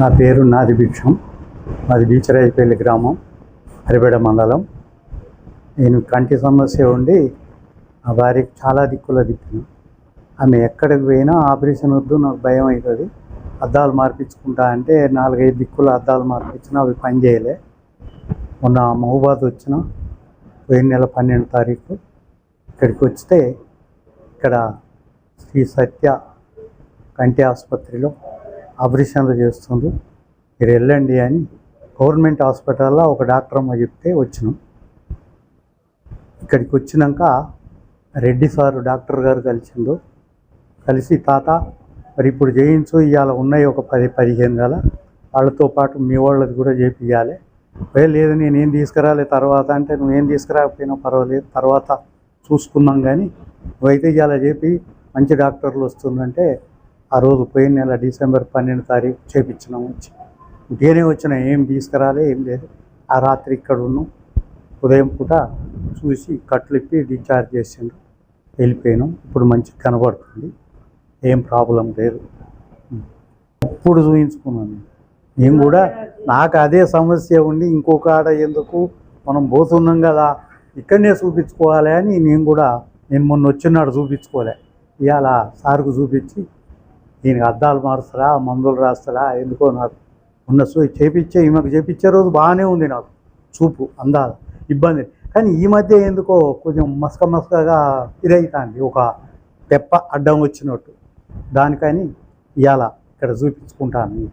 నా పేరు నాది భిక్షం. మాది బీచరాజపల్లి గ్రామం హరిబేడ మండలం. నేను కంటి సమస్య ఉండి ఆ భార్యకి చాలా దిక్కులో తిప్పాను. ఆమె ఎక్కడికి పోయినా ఆపరేషన్ వద్దు నాకు భయం అవుతుంది. అద్దాలు మార్పించుకుంటా అంటే నాలుగైదు దిక్కుల అద్దాలు మార్పించినా అవి పని చేయలే. మొన్న మహబాద్ వచ్చిన పోయిన నెల పన్నెండు తారీఖు ఇక్కడికి వస్తే ఇక్కడ శ్రీ సత్య కంటి ఆసుపత్రిలో ఆపరేషన్లు చేస్తుండ్రు. మీరు వెళ్ళండి అని గవర్నమెంట్ హాస్పిటల్లో ఒక డాక్టర్ అమ్మ చెప్తే వచ్చినాం. ఇక్కడికి వచ్చినాక రెడ్డి సారు డాక్టర్ గారు కలిసిండు కలిసి తాత మరి ఇప్పుడు చేయించు ఇవాళ ఉన్నాయి ఒక పది పదిహేను గల వాళ్ళతో పాటు మీ వాళ్ళది కూడా చేపియాలి "ఏ లేదు నేను ఏం తీసుకురాలే తర్వాత అంటే నువ్వేం తీసుకురాకపోయినా పర్వాలేదు. తర్వాత చూసుకుందాం కానీ నువ్వైతే ఇవాళ చెప్పి మంచి డాక్టర్లు వస్తుందంటే ఆ రోజు పోయిన నెల డిసెంబర్ పన్నెండు తారీఖు చేపించినాం వచ్చి ఉదయనే వచ్చిన ఏం తీసుకురాలే ఏం లేదు. ఆ రాత్రి ఇక్కడ ఉన్నాం ఉదయం పూట చూసి కట్లిప్పి డిశ్చార్జ్ చేసిండ్రు. వెళ్ళిపోయినాం. ఇప్పుడు మంచిగా కనబడుతుంది. ఏం ప్రాబ్లం లేదు. ఇప్పుడు చూపించుకున్నాను నేను కూడా నాకు అదే సమస్య ఉండి ఇంకొక ఆడ ఎందుకు మనం పోతున్నాం కదా ఇక్కడనే చూపించుకోవాలి అని నేను కూడా నేను మొన్న వచ్చినాడు చూపించుకోలే. ఇవాళ సార్కు చూపించి దీనికి అద్దాలు మారుస్తారా మందులు రాస్తారా ఎందుకో నాకు ఉన్న సో చేపించే ఈమెకు చేపించే రోజు బాగానే ఉంది నాకు చూపు అందాల ఇబ్బంది. కానీ ఈ మధ్య ఎందుకో కొంచెం మసక మసకగా ఇదవుతుంది ఒక తెప్ప అడ్డం వచ్చినట్టు. దానికని ఇవాళ ఇక్కడ చూపించుకుంటాను.